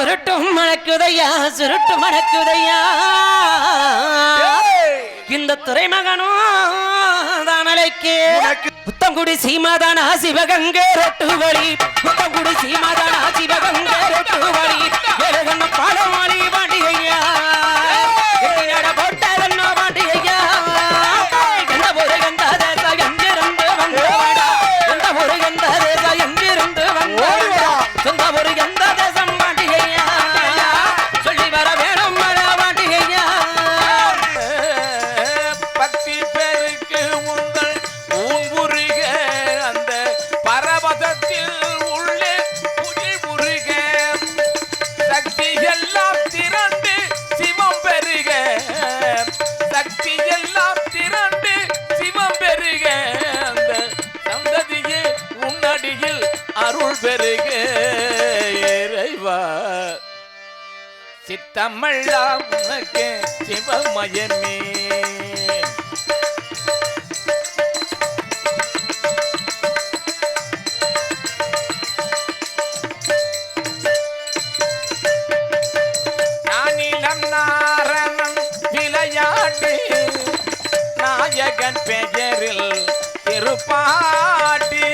சுருட்டும் மணக்குதையா சுருட்டு மணக்குதையா? இந்த துறைமகனும் தானலைக்கு புத்தங்குடி சீமாதானா சிவகங்கை ரொட்டுவழி. புத்தங்குடி சீமாதானா சிவகங்கை ரொட்டுவழி. வேலகண்ண பாடமாளி பாண்டிகையா அருள் பெருக இறைவா. சித்தமெல்லாம் உனக்கு சிவமயமே. நாயகன் பெயரில் திருப்பாட்டி.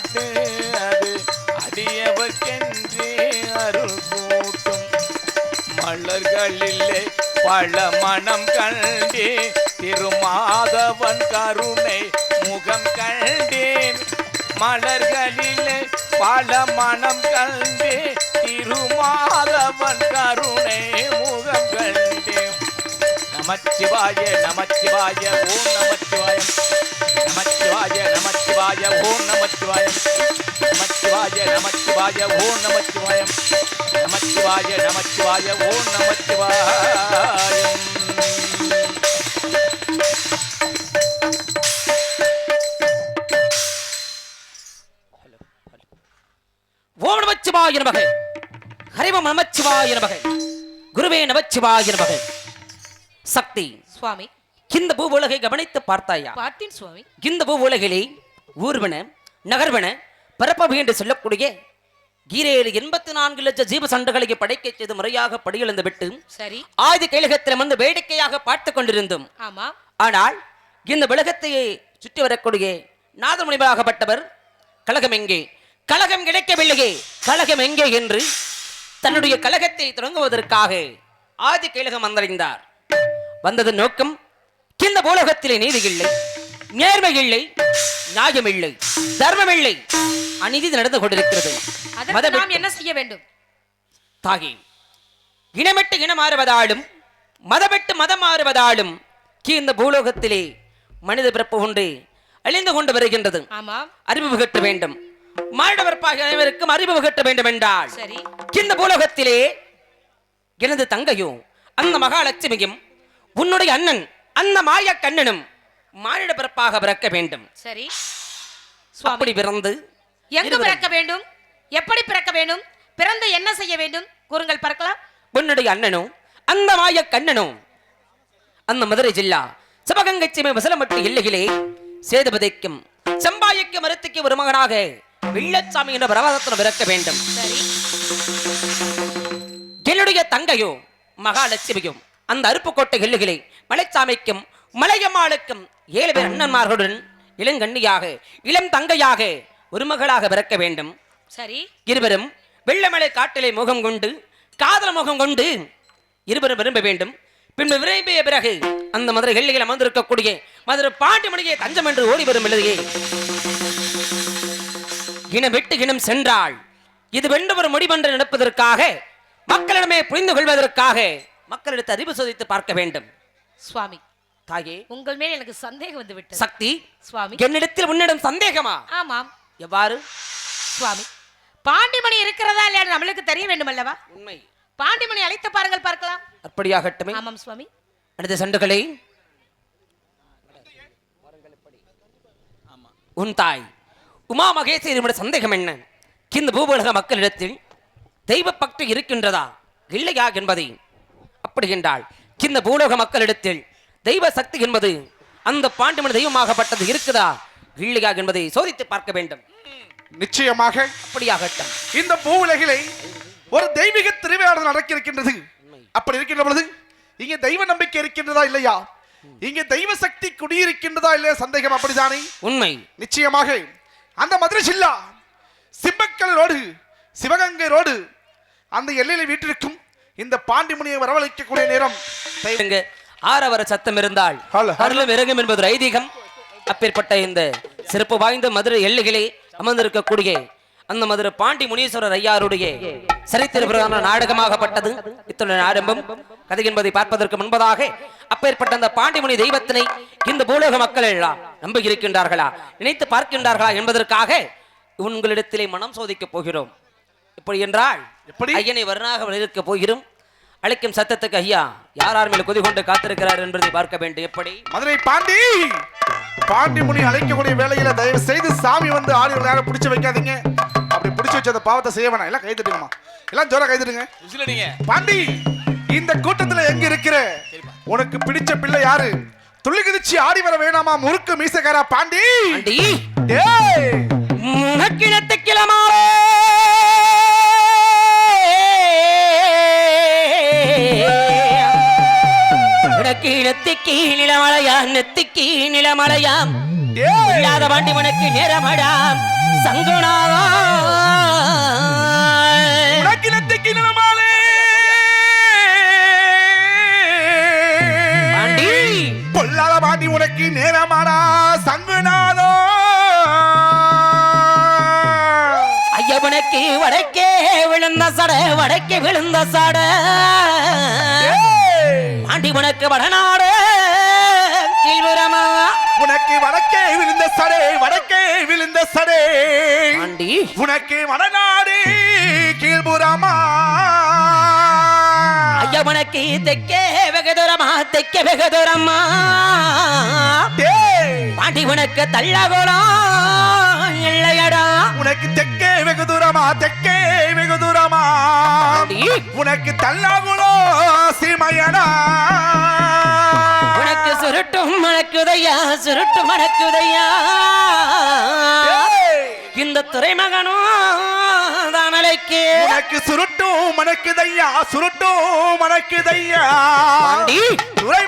பாட்டு அது அடியவர்க்கென்று அருள் கூட்டும். மலர்களிலே பல மனம் கண்டே திருமாதவன் கருணை முகம் கண்டேன். மலர்களிலே பல மனம் கண்டே திருமாதவன் கருணை முகம் கண்டேன். நமச்சிவாய நமச்சிவாய ஓம் நமச்சிவாயம். நமச்சிவாய நமச்சிவாய ஓம் நமச்சிவாயம் நமச்சிவாய நமச்சிவாய ஓம் நமச்சிவாயம் நமச்சிவாய நமச்சிவாய ஓம் நமச்சிவாயம் ஓம் நமச்சிவாய நமக. ஹரிவம் நமச்சிவாய நமக. குருவே நமச்சிவாய நமக. சக்தி. சுவாமி. இந்த பூ உலகை கவனித்து பார்த்தாயா? பார்த்தேன் சுவாமி. இந்த பூ உலகிலே ஊர்வன நகர்வன பரப்பவு என்று சொல்லக்கூடிய கீரேழு எண்பத்தி நான்கு லட்சம் ஜீவ சண்டுகளை படைக்க செய்து முறையாக படியெழுந்து விட்டு சரி. ஆதி கைலகத்தில் வந்து வேடிக்கையாக பார்த்து கொண்டிருந்தோம். ஆமா. ஆனால் இந்த உலகத்தை சுற்றி வரக்கூடிய நாதமுனிவராகப்பட்டவர் கழகம் எங்கே? கழகம் கிடைக்கவில்லையே. கழகம் எங்கே என்று தன்னுடைய கழகத்தை தொடங்குவதற்காக ஆதி கைலகம் வந்தடைந்தார். வந்தது நோக்கம் இந்த பூலோகத்திலே நீதி இல்லை. நேர்மை இல்லை நியாயம் இல்லை தர்மம் இல்லை அநீதி நடந்து கொண்டிருக்கிறது. நாம் என்ன செய்ய வேண்டும்? தாகி. இனமிட்டு இனம் மாறுவதாலும் மதமிட்டு மதம் மாறுவதாலும் கீ இந்த பூலோகத்திலே மனித பிறப்பு உண்டு அழிந்து கொண்டு வருகின்றது. அறிவு புகட்ட வேண்டும். மானிட பிறப்பாக அனைவருக்கும் அறிவு புகட்ட வேண்டும் என்றால் இந்த பூலோகத்திலே எனது தங்கையும் அந்த மகாலட்சுமியும் உன்னுடைய அண்ணன் அந்த மாய கண்ணனும் மானிட பிறப்பாக பிறக்க வேண்டும். சரி. அப்படி பிறந்து எங்கு பிறக்க வேண்டும்? எப்படி பிறக்க வேண்டும்? பிறந்து என்ன செய்ய வேண்டும்? கூறுங்கள் பார்க்கலாம். உன்னுடைய அண்ணனும் அந்த மாய கண்ணனும் அந்த மதுரை ஜில்லா சிவகங்கை சீமை வசலமட்டு எல்லையிலே சேதுபதிக்கும் செம்பாய்க்கு மருத்துக்கு ஒரு மகனாக வெள்ளச்சாமி என்ற பிரவாதத்தில் பிறக்க வேண்டும். சரி. என்னுடைய தங்கையும் மகாலட்சுமியும் அந்த அருப்புக்கோட்டை எல்லைகளை மலைச்சாமிக்கும் மலையம்மாளுக்கும் ஏழு பேர் அண்ணன்மார்களுடன் இளங்கண்ணியாக இளம் தங்கையாக ஒரு மகளாக பிறக்க வேண்டும். சரி. இருவரும் வெள்ளமலை காட்டிலே முகம் கொண்டு காதல் முகம் கொண்டு இருவரும் விரும்ப வேண்டும். பின்பு விரும்பிய பிறகு அந்த மதுரை எல்லையில் அமர்ந்திருக்கக்கூடிய மதுரை பாண்டிமணியை தஞ்சம் என்று ஓடி வரும் இல்லையே இனம் விட்டு இனம் சென்றாள். இது வென்று ஒரு முடிவென்று நடப்பதற்காக மக்களிடமே புரிந்து கொள்வதற்காக மக்களிடத்தை அறிவு சோதித்து பார்க்க வேண்டும். சுவாமி தாயே உங்கள் மேல் எனக்கு சந்தேகம் வந்து விட்டது சக்தி சுவாமி. என்னிடத்தில் உன்னிடம் சந்தேகமா? ஆமாம். எவ்வாறு? சுவாமி பாண்டிமணி இருக்கிறதா இல்லையா நம்மளுக்கு தெரிய வேண்டும் அல்லவா உண்மை. பாண்டிமணி அழைத்து பாருங்கள் பார்க்கலாம். அப்படியாகட்டுமே. ஆமாம் சுவாமி. அடுத்த சண்டுகளை. உன் தாய் உமா மகேஸ்வரியோட சந்தேகம் என்ன? இந்த பூவுலக மக்களிடத்தில் தெய்வ பக்தி இருக்கின்றதா? இல்லையா என்பதை. அப்படி என்றால் இந்த பூலோக மக்களிடத்தில் தெய்வ சக்தி என்பது அந்த பாண்டிமன் தெய்வமாகப்பட்டது இருக்குதா? இல்லையா என்பதை சோதித்து பார்க்க வேண்டும். நிச்சயமாக. அப்படியாகட்டும். இந்த பூவுலகிலே ஒரு தெய்வீக திருவிழா நடக்க இருக்கின்றது அப்படி இருக்கின்ற பொழுது இங்கே தெய்வ நம்பிக்கை இருக்கின்றதா இல்லையா? இங்கே தெய்வ சக்தி குடியிருக்கின்றதா இல்லையா? சந்தேகம் அப்படிதானே? உண்மை. நிச்சயமாக. அந்த மதுரை ஜில்லா சிம்பக்கல் ரோடு சிவகங்கை ரோடு அந்த எல்லையில வீட்டிற்கும் இந்த பாண்டிமுனியை வரவழைக்கக்கூடிய நேரம் ஆரவர சத்தம் இருந்தால். அருளும் இறங்கும் என்பது ஐதீகம். அப்பேற்பட்ட இந்த சிறப்பு வாய்ந்த மதுரை எல்லைகளே அமர்ந்திருக்கக்கூடிய அந்த மதுரை பாண்டி முனீஸ்வரர் ஐயாருடைய சரித்திர பிரகார நாடகமாகப்பட்டது. இத்துடன் ஆரம்பம். கதை என்பதை பார்ப்பதற்கு முன்பதாக அப்பேற்பட்ட அந்த பாண்டிமுனி தெய்வத்தினை இந்த பூலோக மக்கள் எல்லாம் நம்ப இருக்கின்றார்களா? நினைத்து பார்க்கின்றார்களா என்பதற்காக உங்களிடத்திலே மனம் சோதிக்கப் போகிறோம். இப்படி என்றால்? ஐயனை வரணாக இருக்க போகிறோம். அழைக்கும் சத்தத்துக்கு ஐயா யார் யார் மேல் கொதி கொண்டு காத்திருக்கிறார் என்பதை பார்க்க வேண்டும். எப்படி? மதுரை பாண்டி! பாண்டிமுனி அழைக்கக்கூடிய வேலையில தயவு செய்து சாமி வந்து ஆடி நேரம் பிடிச்சு வைக்காதீங்க. அப்படி பிடிச்சு வச்ச அந்த பாவத்தை செய்ய வேணாம். எல்லாம் கைதட்டுங்கம்மா. எல்லாம் ஜோரா கைதட்டுங்க. பாண்டி இந்த கூட்டத்துல எங்க இருக்கிற? உனக்கு பிடிச்ச பிள்ளை யாரு? துள்ளி குதிச்சு ஆடி வர வேணாமா முறுக்கு மீசக்காரா பாண்டி? உனக்கிணத்து கிளமாவே நெத்திக்கு நிலமலையா நெத்திக்கு நிலமலையாம் இல்லாத வாண்டி உனக்கு நேரமடாம் உனக்கு நெத்திக்கு நிலமாலே பாண்டி. பொல்லாத பாண்டி உனக்கு நேரமாடா. சங்குநாதோ. ஐயவனுக்கு வடக்கே விழுந்த சட வடக்கே விழுந்த சட. பாண்டி உனக்கு வடநாடு உனக்கு வடக்கே விழுந்த சடே வடக்கே விழுந்த சடே. பாண்டி உனக்கு வடநாடு கீழ்புறமா. தெக்கே வெகு தூரமா தெக்கே வெகு தூரமா? டேய். பாண்டி உனக்கு தள்ளகுளம் இல்லையடா. உனக்கு தெக்கே வெகு தூரமா தெக்கே வெகு தூரமா. உனக்கு தல்லாகுலோ சீமையனா. உனக்கு சுருட்டும் மணக்குதையா சுருட்டும் மணக்குதையா. இந்த துறைமகனும் தானலைக்கு உனக்கு சுருட்டும் மணக்குதையா சுருட்டும் மணக்குதையா. பாண்டி துறை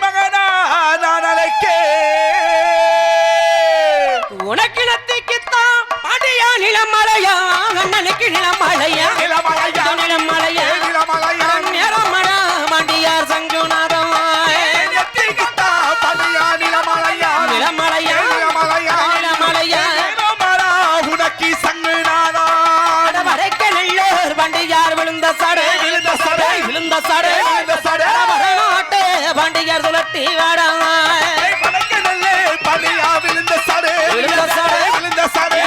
நிலமலையா அண்ணனுக்கு நிலமலையா? நிலமலையா. நிலமலையா? நிலமலையா? நேரமடா பாண்டியார் சங்குநாதம் நிலமலையா? நிலமலையா? நிலமலையா? நிலமலா உனக்கு சங்குநாதா? வரைக்க நல்லோர் பாண்டியார் விழுந்த சடை. விழுந்த சடை. விழுந்த சடை? விழுந்த சடை. வரநாட்டு பாண்டியார் சுழட்டி வாடா வடக்கு நல்லே பனியா விழுந்த சடே விழுந்த சடை. விழுந்த சடே. விழுந்த சடை.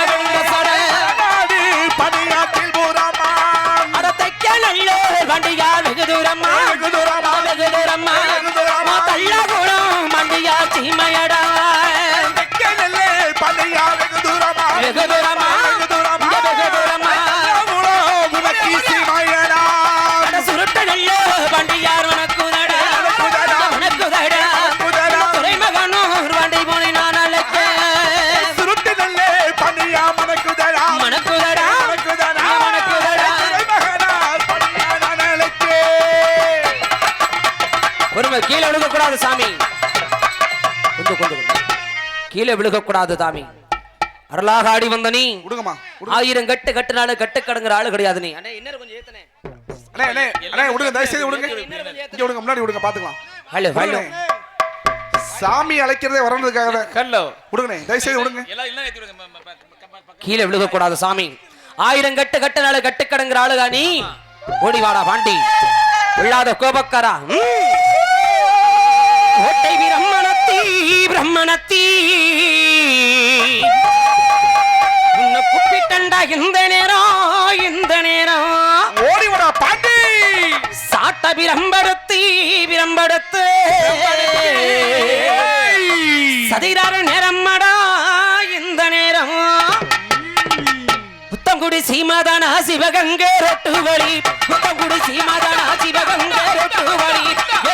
பொறுமை கீழே சாமி கொஞ்சம் கொஞ்சம் கொஞ்சம். கீழே விழுகக்கூடாது சாமி அருளாக ஆடி வந்த நீ. ஆயிரம் கட்டு கட்டுனாலும் கட்டு கடங்குற ஆளு கிடையாது நீ. அண்ணே இன்னும் கொஞ்சம் ஏத்தனே. அண்ணே அண்ணே அண்ணே விடுங்க தயவு செய்து விடுங்க இங்க விடுங்க முன்னாடி விடுங்க பாத்துக்கலாம். Hello hello. சாமி அழைக்கிறதே வரணுக்காக தான். கல்லோ விடுங்கண்ணே தயவு செய்து விடுங்க எல்லாம் எல்லாம் ஏத்தி விடுங்க ம- ம- ப- ப- ப- ப- கீழே விழுகக்கூடாது சாமி. ஆயிரம் கட்டு கட்டுனால கட்டு கடங்குற ஆளுகா நீ ஓடி வாடா பாண்டி. விழாத கோபக்காரா? பிரம்மணத்தி பிரம்மணத்தி சாட்ட பிரம்படுத்தி பிரம்படுத்து சதிரார நேரம்மடா இந்த நேரம். புத்தங்குடி சீமாதானா சிவகங்கை ரொட்டு வழி. புத்தங்குடி சீமாதானா சிவகங்கை ரொட்டு வழி. ஏ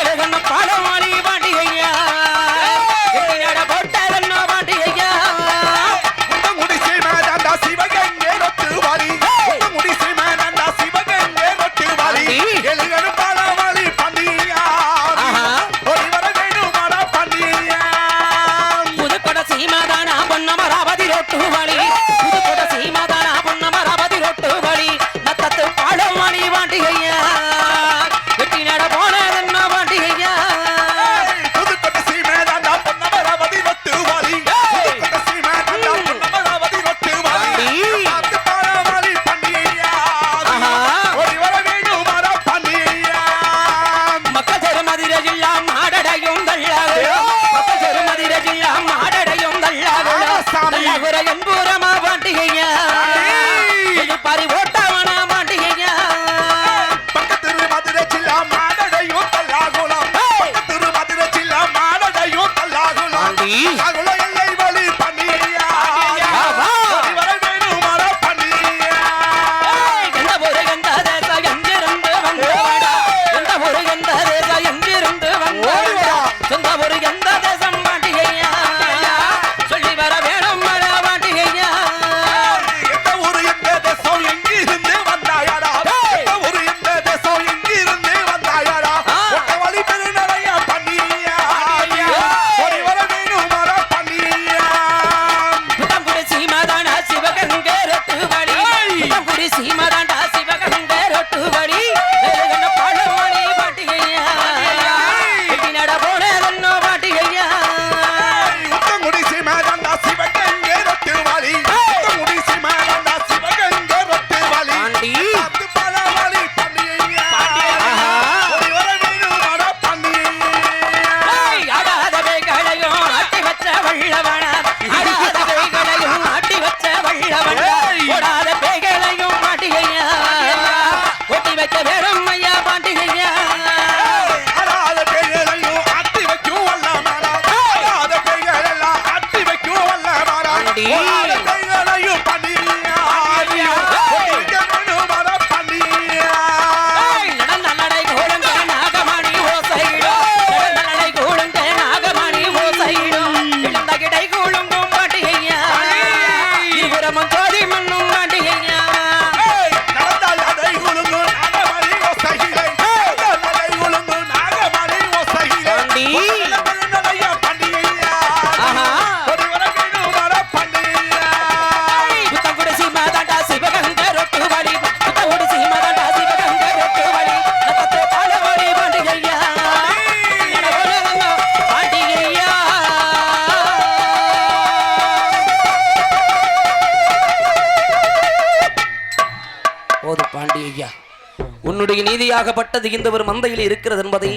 உன்னுடைய நீதியாகப்பட்டது இந்த ஒரு மந்தையில் இருக்கிறது என்பதை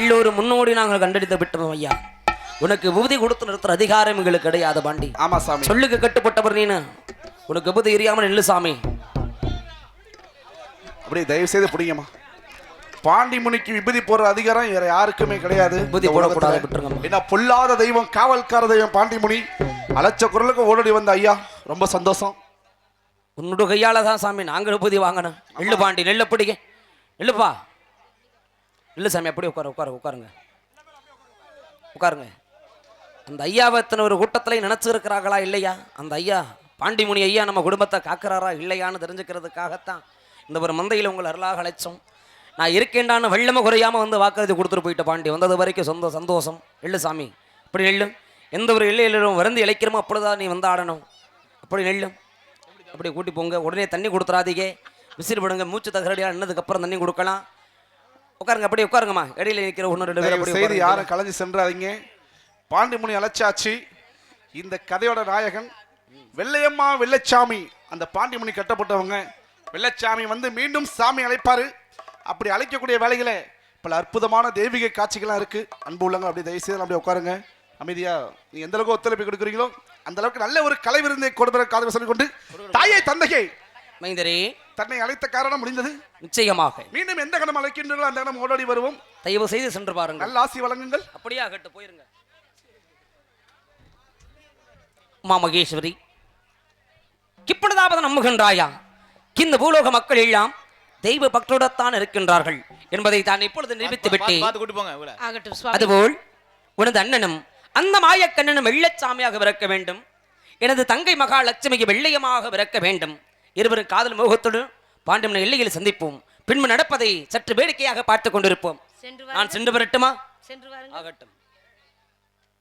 எல்லோரும் முன்னோடி நாங்கள் கண்டெடுத்து விட்டோம் ஐயா. உனக்கு விபூதி கொடுத்து நிறுத்துற அதிகாரம் எங்களுக்கு கிடையாது பாண்டி. ஆமா சாமி. சொல்லுக்கு கட்டுப்பட்டவர் நீனு. உனக்கு விபூதி எரியாம நில்லு சாமி. அப்படியே தயவு செய்து பிடிங்கம்மா. பாண்டி முனிக்கு விபதி போடுற அதிகாரம் வேற யாருக்குமே கிடையாது. என்ன பொல்லாத தெய்வம் காவல்கார தெய்வம் பாண்டி முனி. அலட்ச குரலுக்கு ஓடடி வந்த ஐயா. ரொம்ப சந்தோஷம். உன்னோட கையால தான் சாமி நாங்க விபூதி வாங்கணும். நெல்லு பாண்டி நெல்ல பிடிக்க நெல்லுப்பா இல்லை சாமி அப்படியே உட்காரு உட்காரு உட்காருங்க. உட்காருங்க. அந்த ஐயாவை இத்தனை ஒரு கூட்டத்தில் நினச்சிருக்கிறார்களா இல்லையா? அந்த ஐயா பாண்டிமுனி ஐயா நம்ம குடும்பத்தை காக்குறாரா இல்லையான்னு தெரிஞ்சுக்கிறதுக்காகத்தான் இந்த ஒரு மந்தையில் உங்களை அருளாக அழைச்சோம். நான் இருக்கேன்டான்னு வெள்ளம குறையாம வந்து வாக்குறுதி கொடுத்துட்டு போயிட்ட பாண்டி. வந்தது வரைக்கும் சொந்த சந்தோஷம். எள்ளு சாமி அப்படி நெல்லும் எந்த ஒரு எல்லையிலும் வறந்து இழைக்கிறோமோ அப்படிதான் நீ வந்து ஆடணும். அப்படி நெல்லும் அப்படி கூட்டி போங்க. உடனே தண்ணி கொடுத்துறாதீங்க. விசிறு விடுங்க மூச்சு தகரடியா நின்னதுக்கு அப்புறம் தண்ணி கொடுக்கலாம். உட்காருங்க அப்படியே உட்காருங்கம்மா. இடையில நிற்கிற ஒன்று ரெண்டு பேர் செய்து. யாரும் கலைஞ்சு சென்றாதீங்க. பாண்டி முனி அழைச்சாச்சு இந்த கதையோட நாயகன் வெள்ளையம்மா வெள்ளைச்சாமி. அந்த பாண்டி முனி கட்டப்பட்டவங்க. வெள்ளைச்சாமி வந்து மீண்டும் சாமி அழைப்பாரு. அப்படி அழைக்கக்கூடிய வேலைகள பல அற்புதமான தெய்வீக காட்சிகள்லாம் இருக்கு. அன்பு உள்ளவங்க அப்படியே தயவு செய்து அப்படியே உட்காருங்க. அமைதியா நீங்க எந்த அளவுக்கு ஒத்துழைப்பு கொடுக்குறீங்களோ அந்த அளவுக்கு நல்ல ஒரு கலை விருந்தை கொடுப்பத காதல் சொல்லி கொண்டு தாயை தந்தையை மைந்தரே தன்னை அழைத்த காரணம் முடிந்தது. நிச்சயமாக. மீண்டும் எந்த கணம் அழைக்கின்றீர்களோ அந்த கணம் ஓடோடி வருவோம். தயவு செய்து சென்று பாருங்கள். நல்ல ஆசி வழங்குங்கள். அப்படியே ஆகட்டு போயிருங்க. உமா மகேஸ்வரி இப்பொழுதாவது நம்புகின்றாயா? இந்த பூலோக மக்கள் எல்லாம் தெய்வ பக்தோடத்தான் இருக்கின்றார்கள் என்பதை தான் இப்பொழுது நிரூபித்து விட்டேன். பார்த்து கூட்டு போங்க ஆகட்டும் அதுபோல் உனது அண்ணனும் அந்த மாயக்கண்ணனும் வெள்ளச்சாமியாக பிறக்க வேண்டும். எனது தங்கை மகாலட்சுமிக்கு வெள்ளையமாக பிறக்க வேண்டும். இருவரும் காதல் மோகத்துடன் பாண்டியன் எல்லையில் சந்திப்போம். பின்பு நடப்பதை சற்று வேடிக்கையாக பார்த்து கொண்டிருப்போம். நான் சென்று வரட்டுமா? சென்று ஆகட்டும்.